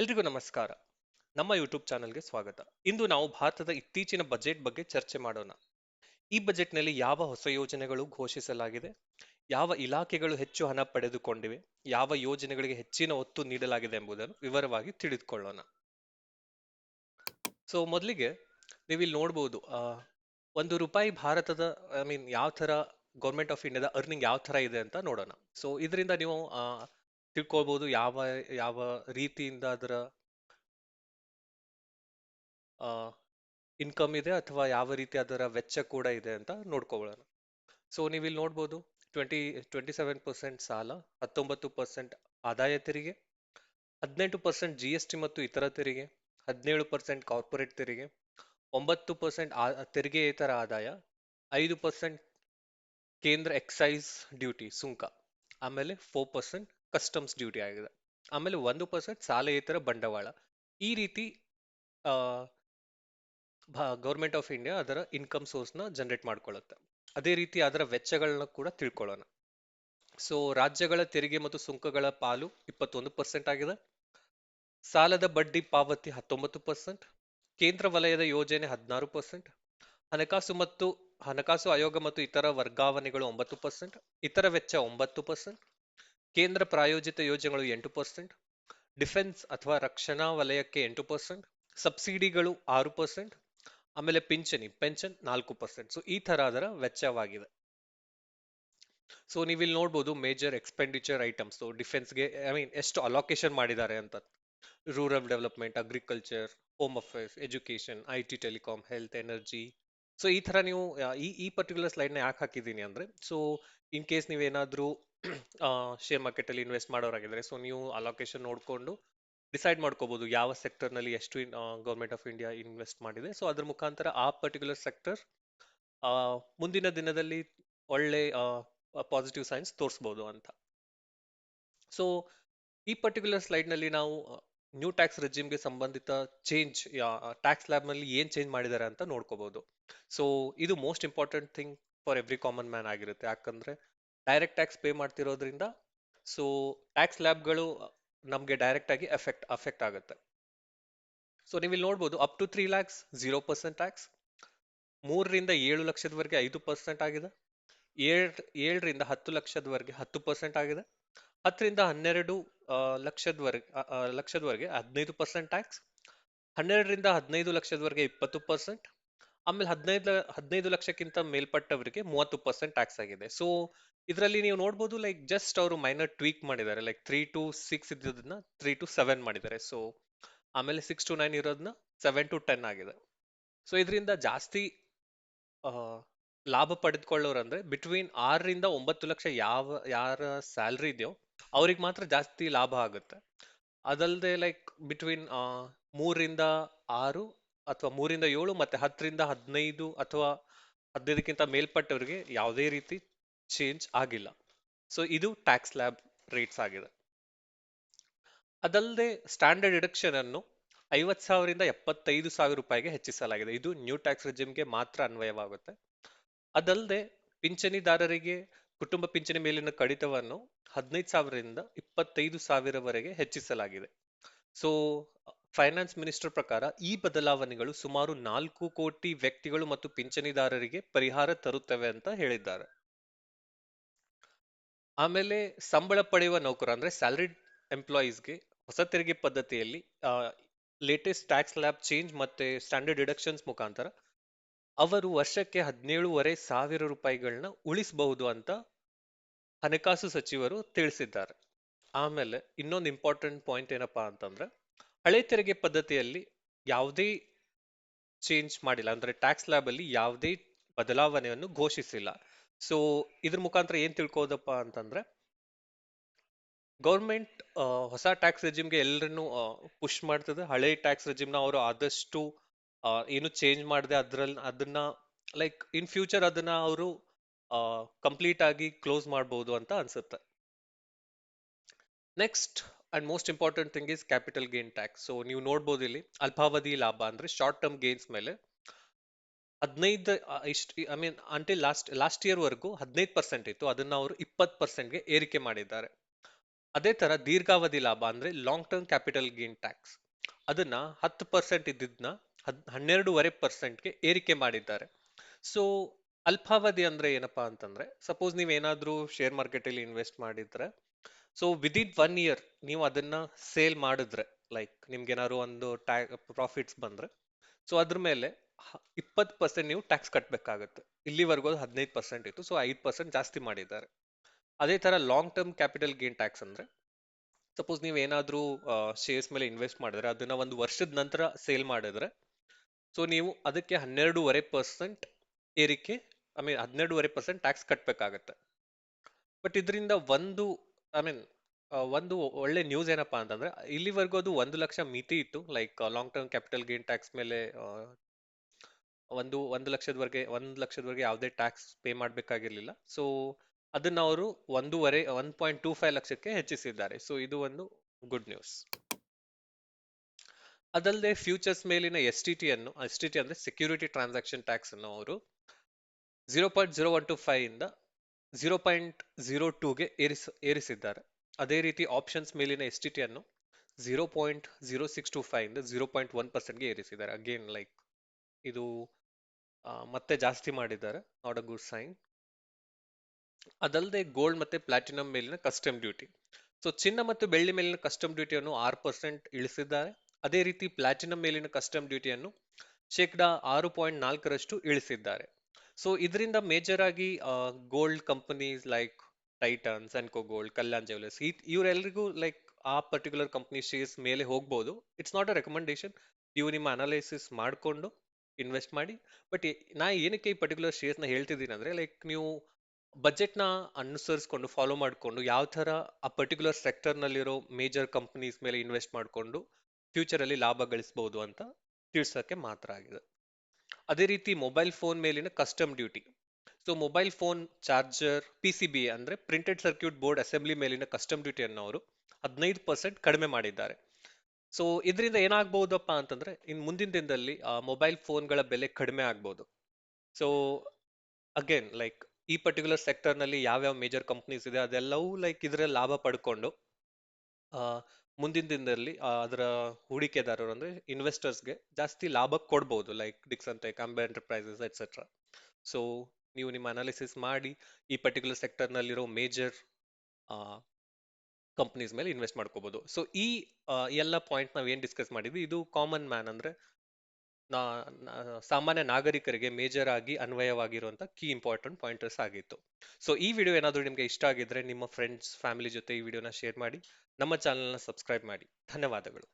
ಎಲ್ರಿಗೂ ನಮಸ್ಕಾರ. ನಮ್ಮ ಯೂಟ್ಯೂಬ್ ಚಾನಲ್ಗೆ ಸ್ವಾಗತ. ಇಂದು ನಾವು ಭಾರತದ ಇತ್ತೀಚಿನ ಬಜೆಟ್ ಬಗ್ಗೆ ಚರ್ಚೆ ಮಾಡೋಣ. ಈ ಬಜೆಟ್ನಲ್ಲಿ ಯಾವ ಹೊಸ ಯೋಜನೆಗಳು ಘೋಷಿಸಲಾಗಿದೆ? ಯಾವ ಇಲಾಖೆಗಳು ಹೆಚ್ಚು ಹಣ ಪಡೆದುಕೊಂಡಿವೆ? ಯಾವ ಯೋಜನೆಗಳಿಗೆ ಹೆಚ್ಚಿನ ಒತ್ತು ನೀಡಲಾಗಿದೆ ಎಂಬುದನ್ನು ವಿವರವಾಗಿ ತಿಳಿದುಕೊಳ್ಳೋಣ. ಸೊ ಮೊದಲಿಗೆ ನೀವಿಲ್ಲಿ ನೋಡ್ಬೋದು ಒಂದು ರೂಪಾಯಿ ಭಾರತದ ಐ ಮೀನ್ ಯಾವ ತರ ಗೌರ್ಮೆಂಟ್ ಆಫ್ ಇಂಡಿಯಾದ ಅರ್ನಿಂಗ್ ಯಾವ ತರ ಇದೆ ಅಂತ ನೋಡೋಣ. ಸೊ ಇದರಿಂದ ನೀವು ತಿಳ್ಕೊಳ್ಬೋದು ಯಾವ ಯಾವ ರೀತಿಯಿಂದ ಅದರ ಇನ್ಕಮ್ ಇದೆ ಅಥವಾ ಯಾವ ರೀತಿ ಅದರ ವೆಚ್ಚ ಕೂಡ ಇದೆ ಅಂತ ನೋಡ್ಕೊಳ್ಳೋಣ. ಸೊ ನೀವು ಇಲ್ಲಿ ನೋಡ್ಬೋದು ಟ್ವೆಂಟಿ ಟ್ವೆಂಟಿ ಸೆವೆನ್ ಪರ್ಸೆಂಟ್ ಸಾಲ, ಹತ್ತೊಂಬತ್ತು ಪರ್ಸೆಂಟ್ ಆದಾಯ ತೆರಿಗೆ, ಹದಿನೆಂಟು ಪರ್ಸೆಂಟ್ ಜಿ ಎಸ್ ಟಿ ಮತ್ತು ಇತರ ತೆರಿಗೆ, ಹದಿನೇಳು ಪರ್ಸೆಂಟ್ ಕಾರ್ಪೊರೇಟ್ ತೆರಿಗೆ, ಒಂಬತ್ತು ಪರ್ಸೆಂಟ್ ಇತರ ಆದಾಯ, ಐದು ಪರ್ಸೆಂಟ್ ಕೇಂದ್ರ ಎಕ್ಸೈಸ್ ಡ್ಯೂಟಿ ಸುಂಕ, ಆಮೇಲೆ ಫೋರ್ ಪರ್ಸೆಂಟ್ ಕಸ್ಟಮ್ಸ್ ಡ್ಯೂಟಿ ಆಗಿದೆ. ಆಮೇಲೆ ಒಂದು ಪರ್ಸೆಂಟ್ ಸಾಲಯೇತರ ಬಂಡವಾಳ. ಈ ರೀತಿ ಗೌರ್ಮೆಂಟ್ ಆಫ್ ಇಂಡಿಯಾ ಅದರ ಇನ್ಕಮ್ ಸೋರ್ಸ್ನ ಜನರೇಟ್ ಮಾಡ್ಕೊಳ್ಳುತ್ತೆ. ಅದೇ ರೀತಿ ಅದರ ವೆಚ್ಚಗಳನ್ನ ಕೂಡ ತಿಳ್ಕೊಳ್ಳೋಣ. ಸೊ ರಾಜ್ಯಗಳ ತೆರಿಗೆ ಮತ್ತು ಸುಂಕಗಳ ಪಾಲು ಇಪ್ಪತ್ತೊಂದು ಪರ್ಸೆಂಟ್ ಆಗಿದೆ. ಸಾಲದ ಬಡ್ಡಿ ಪಾವತಿ ಹತ್ತೊಂಬತ್ತು ಪರ್ಸೆಂಟ್ ಕೇಂದ್ರ ವಲಯದ ಯೋಜನೆ ಹದಿನಾರು ಪರ್ಸೆಂಟ್ ಹಣಕಾಸು ಮತ್ತು, ಹಣಕಾಸು ಆಯೋಗ ಮತ್ತು ಇತರ ವರ್ಗಾವಣೆಗಳು ಒಂಬತ್ತು ಪರ್ಸೆಂಟ್ ಇತರ ವೆಚ್ಚ ಒಂಬತ್ತು ಪರ್ಸೆಂಟ್ ಕೇಂದ್ರ ಪ್ರಾಯೋಜಿತ ಯೋಜನೆಗಳು ಎಂಟು ಪರ್ಸೆಂಟ್ ಡಿಫೆನ್ಸ್ ಅಥವಾ ರಕ್ಷಣಾ ವಲಯಕ್ಕೆ ಎಂಟು ಪರ್ಸೆಂಟ್ ಸಬ್ಸಿಡಿಗಳು ಆರು ಪರ್ಸೆಂಟ್ ಆಮೇಲೆ ಪಿಂಚಣಿ, ಪೆನ್ಷನ್ ನಾಲ್ಕು ಪರ್ಸೆಂಟ್ ಸೊ ಈ ತರ ಅದರ ವೆಚ್ಚವಾಗಿದೆ. ಸೊ ನೀವಿಲ್ಲಿ ನೋಡ್ಬೋದು ಮೇಜರ್ ಎಕ್ಸ್ಪೆಂಡಿಚರ್ ಐಟಮ್ಸ್ ಡಿಫೆನ್ಸ್ಗೆ ಐ ಮೀನ್ ಎಷ್ಟು ಅಲೋಕೇಶನ್ ಮಾಡಿದ್ದಾರೆ ಅಂತ. Rural development agriculture home affairs education I T telecom health energy so ಈ ತರ ನೀವು, ಈ ಈ ಪರ್ಟಿಕ್ಯುಲರ್ ಸ್ಲೈಡ್ನ ಯಾಕೆ ಹಾಕಿದ್ದೀನಿ ಅಂದ್ರೆ ಸೊ ಇನ್ ಕೇಸ್ ನೀವೇನಾದ್ರೂ ಶೇರ್ ಮಾರ್ಕೆಟ್ ಅಲ್ಲಿ ಇನ್ವೆಸ್ಟ್ ಮಾಡೋರಾಗಿದ್ರೆ ಸೊ ನೀವು ಅಲೋಕೇಶನ್ ನೋಡಿಕೊಂಡು ಡಿಸೈಡ್ ಮಾಡ್ಕೋಬಹುದು ಯಾವ ಸೆಕ್ಟರ್ನಲ್ಲಿ ಎಷ್ಟು ಗೌರ್ಮೆಂಟ್ ಆಫ್ ಇಂಡಿಯಾ ಇನ್ವೆಸ್ಟ್ ಮಾಡಿದೆ. ಸೊ ಅದ್ರ ಮುಖಾಂತರ ಆ ಪರ್ಟಿಕ್ಯುಲರ್ ಸೆಕ್ಟರ್ ಮುಂದಿನ ದಿನದಲ್ಲಿ ಒಳ್ಳೆ ಪಾಸಿಟಿವ್ ಸೈನ್ಸ್ ತೋರಿಸ್ಬೋದು ಅಂತ. ಸೊ ಈ ಪರ್ಟಿಕ್ಯುಲರ್ ಸ್ಲೈಡ್ನಲ್ಲಿ ನಾವು ನ್ಯೂ ಟ್ಯಾಕ್ಸ್ ರೆಜಿಮ್ಗೆ ಸಂಬಂಧಿತ ಚೇಂಜ್ ಟ್ಯಾಕ್ಸ್ ಲ್ಯಾಬ್ನಲ್ಲಿ ಏನ್ ಚೇಂಜ್ ಮಾಡಿದ್ದಾರೆ ಅಂತ ನೋಡ್ಕೋಬಹುದು ಸೊ ಇದು most important thing for every common man ಆಗಿರುತ್ತೆ. ಯಾಕಂದ್ರೆ ಡೈರೆಕ್ಟ್ ಟ್ಯಾಕ್ಸ್ ಪೇ ಮಾಡ್ತಿರೋದ್ರಿಂದ ಸೊ ಟ್ಯಾಕ್ಸ್ ಲ್ಯಾಬ್ಗಳು ನಮಗೆ ಡೈರೆಕ್ಟ್ ಆಗಿ ಎಫೆಕ್ಟ್ ಅಫೆಕ್ಟ್ ಆಗುತ್ತೆ. ಸೊ ನೀವು ಇಲ್ಲಿ ನೋಡ್ಬೋದು up to three lakhs zero percent tax ಮೂರರಿಂದ ಏಳು ಲಕ್ಷದವರೆಗೆ ಐದು ಪರ್ಸೆಂಟ್ ಆಗಿದೆ, ಏಳು, ಏಳರಿಂದ ಹತ್ತು ಲಕ್ಷದವರೆಗೆ ಹತ್ತು ಪರ್ಸೆಂಟ್ ಆಗಿದೆ, ಹತ್ತರಿಂದ ಹನ್ನೆರಡು ಲಕ್ಷದವರೆಗೆ ಲಕ್ಷದವರೆಗೆ ಹದಿನೈದು ಪರ್ಸೆಂಟ್ ಟ್ಯಾಕ್ಸ್ ಹನ್ನೆರಡರಿಂದ ಹದಿನೈದು ಲಕ್ಷದವರೆಗೆ ಇಪ್ಪತ್ತು ಪರ್ಸೆಂಟ್ ಆಮೇಲೆ ಹದಿನೈದು ಹದಿನೈದು ಲಕ್ಷಕ್ಕಿಂತ ಮೇಲ್ಪಟ್ಟವರಿಗೆ ಮೂವತ್ತು ಪರ್ಸೆಂಟ್ ಟ್ಯಾಕ್ಸ್ ಆಗಿದೆ. ಸೊ ಇದರಲ್ಲಿ ನೀವು ನೋಡ್ಬೋದು ಲೈಕ್ ಜಸ್ಟ್ ಅವರು ಮೈನರ್ ಟ್ವೀಕ್ ಮಾಡಿದ್ದಾರೆ. ಲೈಕ್ ತ್ರೀ ಟು ಸಿಕ್ಸ್ ಇದ್ದಿದ್ದನ್ನ ತ್ರೀ ಟು ಸೆವೆನ್ ಮಾಡಿದ್ದಾರೆ. ಸೊ ಆಮೇಲೆ ಸಿಕ್ಸ್ ಟು ನೈನ್ ಇರೋದನ್ನ ಸೆವೆನ್ ಟು ಟೆನ್ ಆಗಿದೆ. ಸೊ ಇದರಿಂದ ಜಾಸ್ತಿ ಲಾಭ ಪಡೆದುಕೊಳ್ಳೋರು ಅಂದ್ರೆ ಬಿಟ್ವೀನ್ ಆರರಿಂದ ಒಂಬತ್ತು ಲಕ್ಷ ಯಾವ, ಯಾರ ಸ್ಯಾಲ್ರಿ ಇದೆಯೋ ಅವ್ರಿಗೆ ಮಾತ್ರ ಜಾಸ್ತಿ ಲಾಭ ಆಗುತ್ತೆ. ಅದಲ್ಲದೆ ಲೈಕ್ ಬಿಟ್ವೀನ್ ಮೂರರಿಂದ ಆರು ಅಥವಾ ಮೂರಿಂದ ಏಳು ಮತ್ತೆ ಹತ್ತರಿಂದ ಹದಿನೈದು ಅಥವಾ ಹದಿನೈದಕ್ಕಿಂತ ಮೇಲ್ಪಟ್ಟವರಿಗೆ ಯಾವುದೇ ರೀತಿ ಚೇಂಜ್ ಆಗಿಲ್ಲ. ಸೊ ಇದು ಟ್ಯಾಕ್ಸ್ ಲ್ಯಾಬ್ ರೇಟ್ಸ್ ಆಗಿದೆ. ಅದಲ್ಲದೆ ಸ್ಟ್ಯಾಂಡರ್ಡ್ ಡಿಡಕ್ಷನ್ ಅನ್ನು ಐವತ್ ಸಾವಿರದಿಂದ ಎಪ್ಪತ್ತೈದು ಸಾವಿರ ರೂಪಾಯಿಗೆ ಹೆಚ್ಚಿಸಲಾಗಿದೆ. ಇದು ನ್ಯೂ ಟ್ಯಾಕ್ಸ್ ರೆಜಿಮ್ಗೆ ಮಾತ್ರ ಅನ್ವಯವಾಗುತ್ತೆ. ಅದಲ್ಲದೆ ಪಿಂಚಣಿದಾರರಿಗೆ, ಕುಟುಂಬ ಪಿಂಚಣಿ ಮೇಲಿನ ಕಡಿತವನ್ನು ಹದಿನೈದು ಸಾವಿರದಿಂದ ಇಪ್ಪತ್ತೈದು ಸಾವಿರವರೆಗೆ ಹೆಚ್ಚಿಸಲಾಗಿದೆ. ಸೊ ಫೈನಾನ್ಸ್ ಮಿನಿಸ್ಟರ್ ಪ್ರಕಾರ ಈ ಬದಲಾವಣೆಗಳು ಸುಮಾರು ನಾಲ್ಕು ಕೋಟಿ ವ್ಯಕ್ತಿಗಳು ಮತ್ತು ಪಿಂಚಣಿದಾರರಿಗೆ ಪರಿಹಾರ ತರುತ್ತವೆ ಅಂತ ಹೇಳಿದ್ದಾರೆ. ಆಮೇಲೆ ಸಂಬಳ ಪಡೆಯುವ ನೌಕರ ಅಂದ್ರೆ ಸ್ಯಾಲರಿಡ್ ಎಂಪ್ಲಾಯೀಸ್ಗೆ ಹೊಸ ತೆರಿಗೆ ಪದ್ಧತಿಯಲ್ಲಿ ಲೇಟೆಸ್ಟ್ ಟ್ಯಾಕ್ಸ್ ಲ್ಯಾಬ್ ಚೇಂಜ್ ಮತ್ತೆ ಸ್ಟ್ಯಾಂಡರ್ಡ್ ಡಿಡಕ್ಷನ್ಸ್ ಮುಖಾಂತರ ಅವರು ವರ್ಷಕ್ಕೆ ಹದಿನೇಳುವರೆ ಸಾವಿರ ರೂಪಾಯಿಗಳನ್ನ ಉಳಿಸಬಹುದು ಅಂತ ಹಣಕಾಸು ಸಚಿವರು ತಿಳಿಸಿದ್ದಾರೆ. ಆಮೇಲೆ ಇನ್ನೊಂದು ಇಂಪಾರ್ಟೆಂಟ್ ಪಾಯಿಂಟ್ ಏನಪ್ಪಾ ಅಂತಂದ್ರೆ ಹಳೆ ತೆರಿಗೆ ಪದ್ಧತಿಯಲ್ಲಿ ಯಾವುದೇ ಚೇಂಜ್ ಮಾಡಿಲ್ಲ. ಅಂದ್ರೆ ಟ್ಯಾಕ್ಸ್ ಲ್ಯಾಬ್ ಅಲ್ಲಿ ಯಾವುದೇ ಬದಲಾವಣೆಯನ್ನು ಘೋಷಿಸಿಲ್ಲ. ಸೊ ಇದ್ರ ಮುಖಾಂತರ ಏನ್ ತಿಳ್ಕೋದಪ್ಪ ಅಂತಂದ್ರೆ ಗೌರ್ಮೆಂಟ್ ಹೊಸ ಟ್ಯಾಕ್ಸ್ ರೆಜಿಮ್ಗೆ ಎಲ್ಲರನ್ನು ಪುಷ್ ಮಾಡ್ತದೆ. ಹಳೆ ಟ್ಯಾಕ್ಸ್ ರೆಜಿಮ್ನ ಅವರು ಆದಷ್ಟು ಏನು ಚೇಂಜ್ ಮಾಡದೆ ಅದ್ರಲ್ಲಿ ಅದನ್ನ ಲೈಕ್ ಇನ್ ಫ್ಯೂಚರ್ ಅದನ್ನ ಅವರು ಕಂಪ್ಲೀಟ್ ಆಗಿ ಕ್ಲೋಸ್ ಮಾಡಬಹುದು ಅಂತ ಅನ್ಸುತ್ತೆ. Next and most important thing is capital gain tax so ನೀವು ನೋಡ್ಬೋದು ಇಲ್ಲಿ, ಅಲ್ಪಾವಧಿ ಲಾಭ ಅಂದ್ರೆ ಶಾರ್ಟ್ ಟರ್ಮ್ ಗೇನ್ಸ್ ಮೇಲೆ ಹದಿನೈದು ಇಷ್ಟು I mean until last last year ವರೆಗೂ ಹದಿನೈದು ಪರ್ಸೆಂಟ್ ಇತ್ತು. ಅದನ್ನ ಅವರು ಇಪ್ಪತ್ತು ಪರ್ಸೆಂಟ್ಗೆ ಏರಿಕೆ ಮಾಡಿದ್ದಾರೆ. ಅದೇ ತರ ದೀರ್ಘಾವಧಿ ಲಾಭ ಅಂದ್ರೆ long term capital gain tax ಅದನ್ನ ಹತ್ತು ಪರ್ಸೆಂಟ್ ಇದ್ದಿದ್ನ ಹದ್, ಹನ್ನೆರಡೂವರೆ ಪರ್ಸೆಂಟ್ಗೆ ಏರಿಕೆ ಮಾಡಿದ್ದಾರೆ. ಸೊ ಅಲ್ಪಾವಧಿ ಅಂದ್ರೆ ಏನಪ್ಪಾ ಅಂತಂದ್ರೆ ಸಪೋಸ್ ನೀವೇನಾದ್ರೂ ಶೇರ್ ಮಾರ್ಕೆಟಲ್ಲಿ ಇನ್ವೆಸ್ಟ್ ಮಾಡಿದ್ರೆ ಸೊ ವಿದಿನ್ ಒನ್ ಇಯರ್ ನೀವು ಅದನ್ನ ಸೇಲ್ ಮಾಡಿದ್ರೆ ಲೈಕ್ ನಿಮ್ಗೆ ಒಂದು ಒಂದು ಪ್ರಾಫಿಟ್ಸ್ ಬಂದ್ರೆ ಸೊ ಅದ್ರ ಮೇಲೆ ಇಪ್ಪತ್ತು ಪರ್ಸೆಂಟ್ ನೀವು ಟ್ಯಾಕ್ಸ್ ಕಟ್ಟಬೇಕಾಗುತ್ತೆ ಇಲ್ಲಿವರೆಗೂ ಅದು ಹದಿನೈದು ಪರ್ಸೆಂಟ್ ಇತ್ತು ಸೊ ಐದು ಪರ್ಸೆಂಟ್ ಜಾಸ್ತಿ ಮಾಡಿದ್ದಾರೆ. ಅದೇ ತರ long term capital gain tax ಅಂದ್ರೆ ಸಪೋಸ್ ನೀವು ಏನಾದರೂ ಶೇರ್ಸ್ ಮೇಲೆ ಇನ್ವೆಸ್ಟ್ ಮಾಡಿದ್ರೆ, ಅದನ್ನ ಒಂದು ವರ್ಷದ ನಂತರ ಸೇಲ್ ಮಾಡಿದ್ರೆ ಸೊ ನೀವು ಅದಕ್ಕೆ ಹನ್ನೆರಡೂವರೆ ಪರ್ಸೆಂಟ್ ಏರಿಕೆ ಐ ಮೀನ್ ಹನ್ನೆರಡೂವರೆ ಪರ್ಸೆಂಟ್ ಟ್ಯಾಕ್ಸ್ ಕಟ್ಟಬೇಕಾಗತ್ತೆ ಬಟ್ ಇದರಿಂದ ಒಂದು ಐ ಮೀನ್ ಒಂದು ಒಳ್ಳೆ ನ್ಯೂಸ್ ಏನಪ್ಪಾ ಅಂತಂದ್ರೆ, ಇಲ್ಲಿವರೆಗೂ ಅದು ಒಂದು ಲಕ್ಷ ಮಿತಿ ಇತ್ತು. Like long term capital gain tax ಮೇಲೆ ಒಂದು ಒಂದು ಲಕ್ಷದವರೆಗೆ ಒಂದು ಲಕ್ಷದವರೆಗೆ ಯಾವುದೇ ಟ್ಯಾಕ್ಸ್ ಪೇ ಮಾಡಬೇಕಾಗಿರಲಿಲ್ಲ. ಸೊ ಅದನ್ನ ಅವರು ಒಂದೂವರೆ ಒನ್ ಪಾಯಿಂಟ್ ಟೂ ಫೈವ್ ಲಕ್ಷಕ್ಕೆ ಹೆಚ್ಚಿಸಿದ್ದಾರೆ. ಸೊ ಇದು ಒಂದು ಗುಡ್ ನ್ಯೂಸ್ ಅದಲ್ಲದೆ ಫ್ಯೂಚರ್ಸ್ ಮೇಲಿನ ಎಸ್ ಟಿ ಟಿ ಅನ್ನು ಎಸ್ ಟಿ ಟಿ ಅಂದ್ರೆ ಸೆಕ್ಯೂರಿಟಿ ಟ್ರಾನ್ಸಾಕ್ಷನ್ ಟ್ಯಾಕ್ಸ್ ಅನ್ನು ಅವರು zero point zero one two five ಇಂದ ಜೀರೋ ಪಾಯಿಂಟ್ ಜೀರೋ ಟೂಗೆ ಏರಿಸ, ಏರಿಸಿದ್ದಾರೆ. ಅದೇ ರೀತಿ ಆಪ್ಷನ್ಸ್ ಮೇಲಿನ ಎಸ್ ಟಿ ಟಿ ಅನ್ನು zero point zero six two five zero point one ಪರ್ಸೆಂಟ್ಗೆ ಏರಿಸಿದ್ದಾರೆ. ಅಗೇನ್ ಲೈಕ್ ಇದು ಮತ್ತೆ ಜಾಸ್ತಿ ಮಾಡಿದ್ದಾರೆ. ನಾಟ್ ಅ ಗುಡ್ ಸೈನ್ ಅದಲ್ಲದೆ ಗೋಲ್ಡ್ ಮತ್ತೆ ಪ್ಲಾಟಿನಂ ಮೇಲಿನ ಕಸ್ಟಮ್ ಡ್ಯೂಟಿ ಸೊ ಚಿನ್ನ ಮತ್ತು ಬೆಳ್ಳಿ ಮೇಲಿನ ಕಸ್ಟಮ್ ಡ್ಯೂಟಿಯನ್ನು ಆರು ಪರ್ಸೆಂಟ್ ಇಳಿಸಿದ್ದಾರೆ. ಅದೇ ರೀತಿ ಪ್ಲಾಟಿನಂ ಮೇಲಿನ ಕಸ್ಟಮ್ ಡ್ಯೂಟಿಯನ್ನು ಶೇಕಡಾ ಆರು ಪಾಯಿಂಟ್ ನಾಲ್ಕರಷ್ಟು ಇಳಿಸಿದ್ದಾರೆ. ಸೊ ಇದರಿಂದ ಮೇಜರ್ ಆಗಿ gold companies like Titan Senco gold Kalyan jewellers ಈ ಇವರೆಲ್ಲರಿಗೂ ಲೈಕ್ ಆ ಪರ್ಟಿಕ್ಯುಲರ್ ಕಂಪ್ನಿ ಶೇರ್ಸ್ ಮೇಲೆ ಹೋಗ್ಬೋದು. ಇಟ್ಸ್ ನಾಟ್ ಅ ರೆಕಮೆಂಡೇಶನ್ ನೀವು ನಿಮ್ಮ ಅನಾಲಿಸಿಸ್ ಮಾಡಿಕೊಂಡು ಇನ್ವೆಸ್ಟ್ ಮಾಡಿ. ಬಟ್ ನಾ ಏನಕ್ಕೆ ಈ ಪರ್ಟಿಕ್ಯುಲರ್ ಶೇರ್ಸ್ನ ಹೇಳ್ತಿದ್ದೀನಿ ಅಂದರೆ ಲೈಕ್ ನೀವು ಬಜೆಟ್ನ ಅನುಸರಿಸ್ಕೊಂಡು ಫಾಲೋ ಮಾಡಿಕೊಂಡು, ಯಾವ ಥರ ಆ ಪರ್ಟಿಕ್ಯುಲರ್ ಸೆಕ್ಟರ್ನಲ್ಲಿರೋ ಮೇಜರ್ ಕಂಪ್ನೀಸ್ ಮೇಲೆ ಇನ್ವೆಸ್ಟ್ ಮಾಡಿಕೊಂಡು ಫ್ಯೂಚರಲ್ಲಿ ಲಾಭ ಗಳಿಸ್ಬೋದು ಅಂತ ತಿಳಿಸೋಕ್ಕೆ ಮಾತ್ರ ಆಗಿದೆ. ಅದೇ ರೀತಿ ಮೊಬೈಲ್ ಫೋನ್ ಮೇಲಿನ custom duty so mobile phone charger P C B ಅಂದ್ರೆ ಪ್ರಿಂಟೆಡ್ ಸರ್ಕ್ಯೂಟ್ ಬೋರ್ಡ್ ಅಸೆಂಬ್ಲಿ ಮೇಲಿನ ಕಸ್ಟಮ್ ಡ್ಯೂಟಿಯನ್ನು ಅವರು ಹದಿನೈದು ಪರ್ಸೆಂಟ್ ಕಡಿಮೆ ಮಾಡಿದ್ದಾರೆ. ಸೊ ಇದರಿಂದ ಏನಾಗಬಹುದಪ್ಪ ಅಂತಂದ್ರೆ, ಇನ್ ಮುಂದಿನ ದಿನದಲ್ಲಿ ಮೊಬೈಲ್ ಫೋನ್ಗಳ ಬೆಲೆ ಕಡಿಮೆ ಆಗ್ಬೋದು. ಸೊ ಅಗೇನ್ ಲೈಕ್ ಈ ಪರ್ಟಿಕ್ಯುಲರ್ ಸೆಕ್ಟರ್ನಲ್ಲಿ ಯಾವ್ಯಾವ ಮೇಜರ್ ಕಂಪ್ನೀಸ್ ಇದೆ, ಅದೆಲ್ಲವೂ ಲೈಕ್ ಇದರ ಲಾಭ ಪಡ್ಕೊಂಡು ಮುಂದಿನ ದಿನದಲ್ಲಿ ಅದರ ಹೂಡಿಕೆದಾರರು ಅಂದ್ರೆ ಇನ್ವೆಸ್ಟರ್ಸ್ಗೆ ಜಾಸ್ತಿ ಲಾಭ ಕೊಡ್ಬೋದು like Dixon tech Amber enterprises etcetera so ನೀವು ನಿಮ್ಮ ಅನಾಲಿಸಿಸ್ ಮಾಡಿ ಈ ಪರ್ಟಿಕ್ಯುಲರ್ ಸೆಕ್ಟರ್ನಲ್ಲಿರೋ ಮೇಜರ್ ಕಂಪ್ನೀಸ್ ಮೇಲೆ ಇನ್ವೆಸ್ಟ್ ಮಾಡ್ಕೋಬಹುದು ಸೊ ಈ ಎಲ್ಲ ಪಾಯಿಂಟ್ ನಾವು ಏನ್ ಡಿಸ್ಕಸ್ ಮಾಡಿದ್ವಿ, ಇದು ಕಾಮನ್ ಮ್ಯಾನ್ ಅಂದ್ರೆ ಸಾಮಾನ್ಯ ನಾಗರಿಕರಿಗೆ ಮೇಜರ್ ಆಗಿ ಅನ್ವಯವಾಗಿರುವಂತ ಕೀ ಇಂಪಾರ್ಟೆಂಟ್ ಪಾಯಿಂಟರ್ಸ್ ಆಗಿತ್ತು. ಸೊ ಈ ವಿಡಿಯೋ ಏನಾದರೂ ನಿಮಗೆ ಇಷ್ಟ ಆಗಿದ್ರೆ ನಿಮ್ಮ ಫ್ರೆಂಡ್ಸ್ ಫ್ಯಾಮಿಲಿ ಜೊತೆ ಈ ವಿಡಿಯೋನ ಶೇರ್ ಮಾಡಿ, ನಮ್ಮ ಚಾನಲ್ನ ಸಬ್ಸ್ಕ್ರೈಬ್ ಮಾಡಿ. ಧನ್ಯವಾದಗಳು.